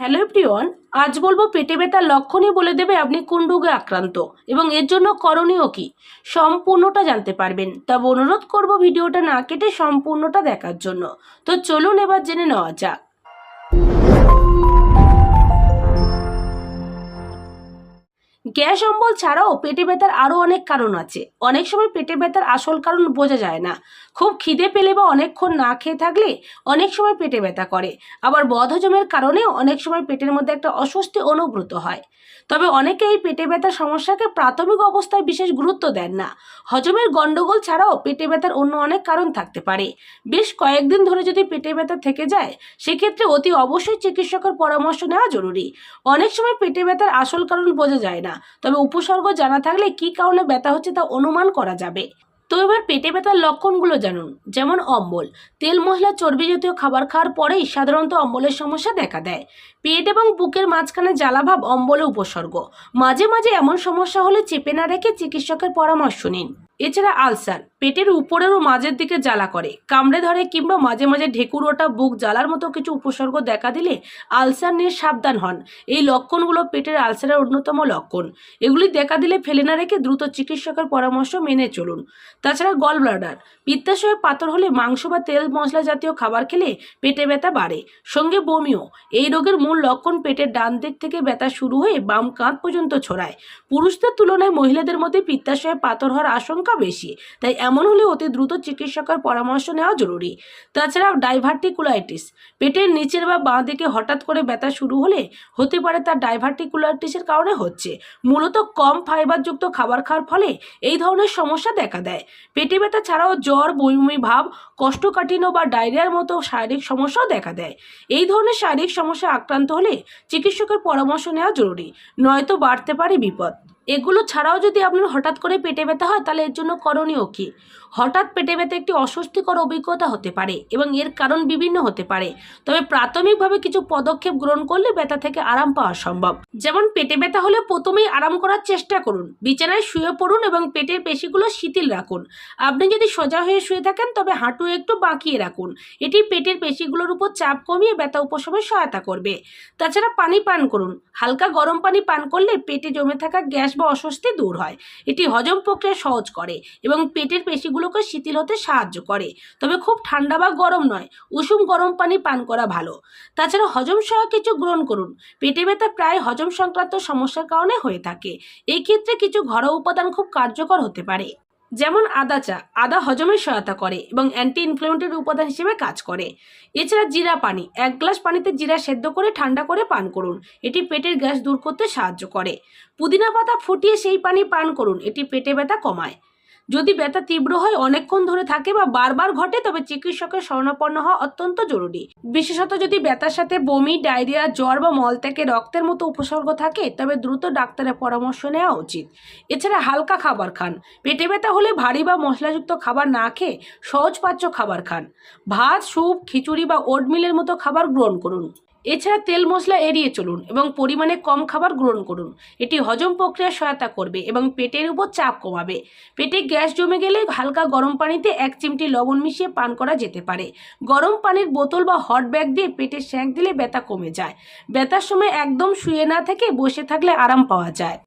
Hello প্রিয়ন আজ বলব পেটে ব্যথার লক্ষণই বলে দেবে আপনি কোন রোগে আক্রান্ত এবং এর জন্য করণীয় কি সম্পূর্ণটা জানতে পারবেন। তবে অনুরোধ করব ভিডিওটা না কেটে সম্পূর্ণটা দেখার জন্য। তো চলুন এবার জেনে নেওয়া যাক। গ্যাস অম্বল ছাড়াও পেটে ব্যথার আরও অনেক কারণ আছে। অনেক সময় পেটে ব্যথার আসল কারণ বোঝা যায় না। খুব খিদে পেলে বা অনেকক্ষণ না খেয়ে থাকলে অনেক সময় পেটে ব্যথা করে। আবার বদহজমের কারণে অনেক সময় পেটের মধ্যে একটা অস্বস্তি অনুভূত হয়। তবে অনেকে এই পেটে ব্যথার সমস্যাকে প্রাথমিক অবস্থায় বিশেষ গুরুত্ব দেন না। হজমের গণ্ডগোল ছাড়াও পেটে ব্যথার অন্য অনেক কারণ থাকতে পারে। বেশ কয়েকদিন ধরে যদি পেটে ব্যথা থেকে যায়, সেক্ষেত্রে অতি অবশ্যই চিকিৎসকের পরামর্শ নেওয়া জরুরি। অনেক সময় পেটে ব্যথার আসল কারণ বোঝা যায় না। তবে উপসর্গ জানা থাকলে কি কারণে ব্যথা হচ্ছে তা অনুমান করা যাবে। তো এবার পেটে ব্যথার লক্ষণগুলো জানুন, যেমন অম্বল। তেল মশলা, চর্বি জাতীয় খাবার খাওয়ার পরেই সাধারণত অম্বলের সমস্যা দেখা দেয়। পেট এবং বুকের মাঝখানে জ্বালাভাব অম্বলে উপসর্গ। মাঝে মাঝে এমন সমস্যা হলে চেপে না রেখে চিকিৎসকের পরামর্শ নিন। এছাড়া আলসার পেটের উপরের ও মাঝের দিকে জ্বালা করে। কামড়ে ধরে কিংবা মাঝে মাঝে ঢেকুর ওটা বুক জ্বালার মতো কিছু উপসর্গ দেখা দিলে আলসার নিয়ে সাবধান হন। এই লক্ষণগুলো পেটের আলসারের অন্যতম লক্ষণ। এগুলি দেখা দিলে ফেলে না রেখে দ্রুত চিকিৎসকের পরামর্শ মেনে চলুন। তাছাড়া গল ব্লাডার পিত্তাশয়ে পাথর হলে মাংস বা তেল মশলা জাতীয় খাবার খেলে পেটে ব্যথা বাড়ে। সঙ্গে বমিও। এই রোগের মূল লক্ষণ পেটের ডান দিক থেকে ব্যথা শুরু হয়ে বাম কাঁধ পর্যন্ত ছড়ায়। পুরুষদের তুলনায় মহিলাদের মধ্যে পিত্তাশয়ে পাথর হওয়ার আশঙ্কা বেশি, তাই এমন হলে অতি দ্রুত চিকিৎসকের পরামর্শ নেওয়া জরুরি। তাছাড়া ডাইভার্টিকুলাইটিস পেটের নিচের বা বাঁ দিকে হঠাৎ করে ব্যথা শুরু হলে হতে পারে তার ডাইভার্টিকুলাইটিসের কারণে হচ্ছে। মূলত কম ফাইবারযুক্ত খাবার খাওয়ার ফলে এই ধরনের সমস্যা দেখা দেয়। পেটে ব্যথা ছাড়াও জ্বর, বমি ভাব কোষ্ঠকাঠিন্য বা ডায়রিয়ার মতো শারীরিক সমস্যাও দেখা দেয়। এই ধরনের শারীরিক সমস্যা আক্রান্ত হলে চিকিৎসকের পরামর্শ নেওয়া জরুরি, নয়তো বাড়তে পারে বিপদ। এগুলো ছাড়াও যদি আপনার হঠাৎ করে পেটে ব্যথা হয়, তাহলে এর জন্য করণীয় কী? হঠাৎ পেটে ব্যথা একটি অস্বস্তিকর অভিজ্ঞতা হতে পারে এবং এর কারণ বিভিন্ন হতে পারে। তবে প্রাথমিকভাবে কিছু পদক্ষেপ গ্রহণ করলে ব্যথা থেকে আরাম পাওয়া সম্ভব। যেমন পেটে ব্যথা হলে প্রথমেই আরাম করার চেষ্টা করুন। বিছানায় শুয়ে পড়ুন এবং পেটের পেশিগুলো শিথিল রাখুন। আপনি যদি সোজা হয়ে শুয়ে থাকেন, তবে হাঁটু একটু বাঁকিয়ে রাখুন। এটি পেটের পেশিগুলোর উপর চাপ কমিয়ে ব্যথা উপশমে সহায়তা করবে। তাছাড়া পানি পান করুন। হালকা গরম পানি পান করলে পেটে জমে থাকা গ্যাস বা অস্বস্তি দূর হয়। এটি হজম প্রক্রিয়া সহজ করে এবং পেটের পেশিগুলোকে শিথিল হতে সাহায্য করে। তবে খুব ঠান্ডা বা গরম নয়, উষুম গরম পানি পান করা ভালো। তাছাড়া হজম সহায়ক কিছু গ্রহণ করুন। পেটে ব্যথা প্রায় হজম সংক্রান্ত সমস্যার কারণে হয়ে থাকে। এই ক্ষেত্রে কিছু ঘরোয়া উপাদান খুব কার্যকর হতে পারে। যেমন আদা চা, আদা হজমের সহায়তা করে এবং অ্যান্টি ইনফ্লেমেটরি উপাদান হিসেবে কাজ করে। এছাড়া জিরা পানি, এক গ্লাস পানিতে জিরা সেদ্ধ করে ঠান্ডা করে পান করুন। এটি পেটের গ্যাস দূর করতে সাহায্য করে। পুদিনা পাতা ফুটিয়ে সেই পানি পান করুন, এটি পেটে ব্যথা কমায়। যদি ব্যথা তীব্র হয়, অনেকক্ষণ ধরে থাকে বা বারবার ঘটে, তবে চিকিৎসকের শরণাপন্ন হওয়া অত্যন্ত জরুরি। বিশেষত যদি ব্যথার সাথে বমি, ডায়রিয়া, জ্বর বা মল থেকে রক্তের মতো উপসর্গ থাকে, তবে দ্রুত ডাক্তারের পরামর্শ নেওয়া উচিত। এছাড়া হালকা খাবার খান। পেটে ব্যথা হলে ভারী বা মশলাযুক্ত খাবার না খেয়ে সহজপাচ্য খাবার খান। ভাত, স্যুপ, খিচুড়ি বা ওটমিলের মতো খাবার গ্রহণ করুন। এছাড়া তেল মশলা এড়িয়ে চলুন এবং পরিমাণে কম খাবার গ্রহণ করুন। এটি হজম প্রক্রিয়া সহায়তা করবে এবং পেটের উপর চাপ কমাবে। পেটে গ্যাস জমে গেলে হালকা গরম পানিতে এক চিমটি লবণ মিশিয়ে পান করা যেতে পারে। গরম পানির বোতল বা হট ব্যাগ দিয়ে পেটে স্যাঁক দিলে ব্যথা কমে যায়। ব্যথার সময় একদম শুয়ে না থেকে বসে থাকলে আরাম পাওয়া যায়।